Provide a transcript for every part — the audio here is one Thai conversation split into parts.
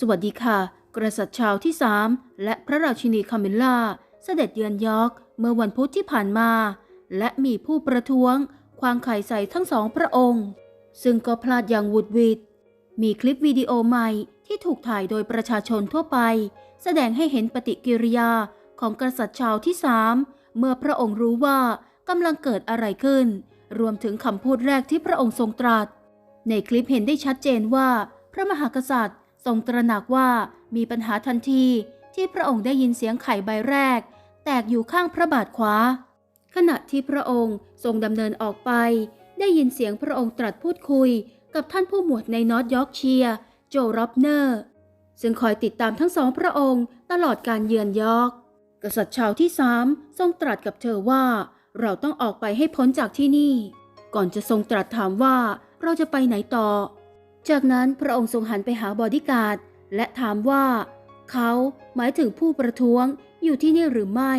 สวัสดีค่ะ กษัตริย์ชาวที่3และพระราชินีคาเมลล่า เสด็จเยือนยอร์กเมื่อวันพุธที่ผ่านมา และมีผู้ประท้วง ควางไข่ใส่ทั้งสองพระองค์ ซึ่งก็พลาดอย่างหวุดหวิดมีคลิปวิดีโอใหม่ที่ถูกถ่ายโดยประชาชนทั่วไป แสดงให้เห็นปฏิกิริยาของกษัตริย์ชาวที่สามเมื่อพระองค์รู้ว่ากำลังเกิดอะไรขึ้น รวมถึงคำพูดแรกที่พระองค์ทรงตรัส ในคลิปเห็นได้ชัดเจนว่า พระมหากษัตริย์ ทรงตระหนักว่ามีปัญหาทันทีที่พระองค์ได้ยินเสียงไข่ใบแรก แตกอยู่ข้างพระบาทขวา ขณะที่พระองค์ทรงดำเนินออกไป ได้ยินเสียงพระองค์ตรัสพูดคุย กับท่านผู้หมวดในนอตยอร์กเชียร์โจร็อบเนอร์ ซึ่งคอยติดตามทั้งสองพระองค์ตลอดการเยือนยอร์กกษัตริย์ชาวที่สามทรงตรัสกับเธอว่า เราต้องออกไปให้พ้นจากที่นี่ ก่อนจะทรงตรัสถามว่าเราจะไปไหนต่อ จากนั้นพระองค์ทรงหันไปหาบอดี้การ์ดและถามว่า เขาหมายถึงผู้ประท้วงอยู่ที่นี่หรือไม่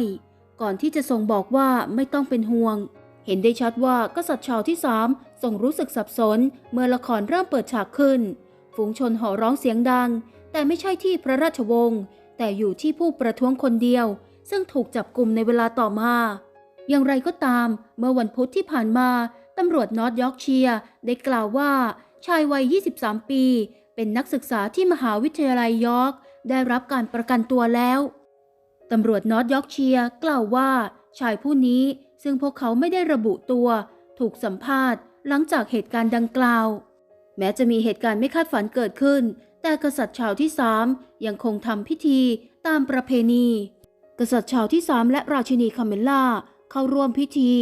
ก่อนที่จะทรงบอกว่าไม่ต้องเป็นห่วง เห็นได้ชัดว่ากษัตริย์ชาวที่สามทรงรู้สึกสับสนเมื่อละครเริ่มเปิดฉากขึ้น ฝูงชนห่อร้องเสียงดัง แต่ไม่ใช่ที่พระราชวงศ์แต่อยู่ที่ผู้ประท้วงคนเดียว ซึ่งถูกจับกลุ่มในเวลาต่อมาอย่างไรก็ตาม เมื่อวันพุธที่ผ่านมาตำรวจนอร์ทยอร์กเชียร์ได้กล่าวว่า ชายวัย 23 ปี เป็นนักศึกษาที่มหาวิทยาลัยยอร์กได้รับการประกันตัวแล้วตำรวจนอร์ทยอร์กเชียร์กล่าวว่า ชายผู้นี้ซึ่งพวกเขาไม่ได้ระบุตัว ถูกสัมภาษณ์ หลังจากเหตุการณ์ดังกล่าว แม้จะมีเหตุการณ์ไม่คาดฝันเกิดขึ้น แต่กษัตริย์ชาวที่สามยังคงทำพิธีตามประเพณี กษัตริย์ชาวที่สามและราชินีคาเมล่าเข้าร่วมพิธี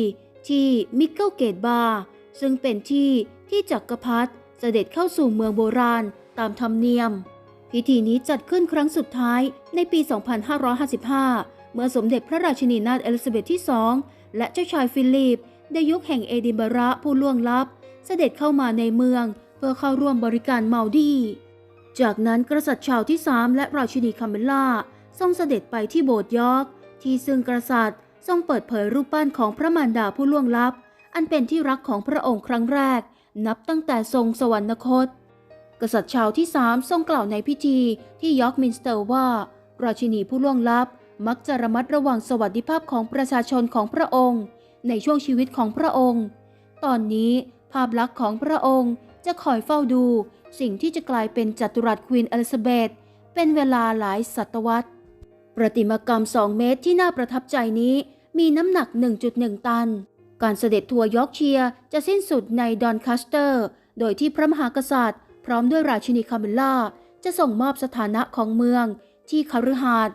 ที่มิเกิลเกตบาร์ซึ่งเป็นที่ที่จักรพรรดิ เสด็จเข้าสู่เมืองโบราณตามธรรมเนียม พิธีนี้จัดขึ้นครั้งสุดท้ายในปี 2555 เมื่อสมเด็จพระราชินีนาถเอลิซาเบธที่สองและเจ้าชายฟิลิปในยุคแห่งเอดินบะระผู้ล่วงลับ เสด็จเข้ามาในเมือง เพื่อเข้าร่วมบริการเมาดีจากนั้นกษัตริย์ชาวที่สามและราชินีคาเมลล่าทรงเสด็จไปที่โบสถ์ยอกที่ซึ่งกษัตริย์ทรงเปิดเผยรูปปั้นของพระมารดาผู้ล่วงลับ อันเป็นที่รักของพระองค์ครั้งแรก นับตั้งแต่ทรงสวรรคต กษัตริย์ชาวที่สามทรงกล่าวในพิธีที่ยอร์กมินสเตอร์ว่า ราชินีผู้ล่วงลับมักจะระมัดระวังสวัสดิภาพของประชาชนของพระองค์ ในช่วงชีวิตของพระองค์ ตอนนี้ภาพลักษณ์ของพระองค์จะคอยเฝ้าดู สิ่งที่จะกลายเป็นจัตุรัสควีนอลิซาเบธเป็นเวลาหลายศตวรรษ ประติมากรรม 2 เมตรที่น่าประทับใจนี้มีน้ำหนัก 1.1 ตัน การเสด็จทัวร์ยอร์กเชียร์จะสิ้นสุดในดอนคัสเตอร์ โดยที่พระมหากษัตริย์ พร้อมด้วยราชินีคาเมลล่า จะส่งมอบสถานะของเมือง ที่คฤหาร์ด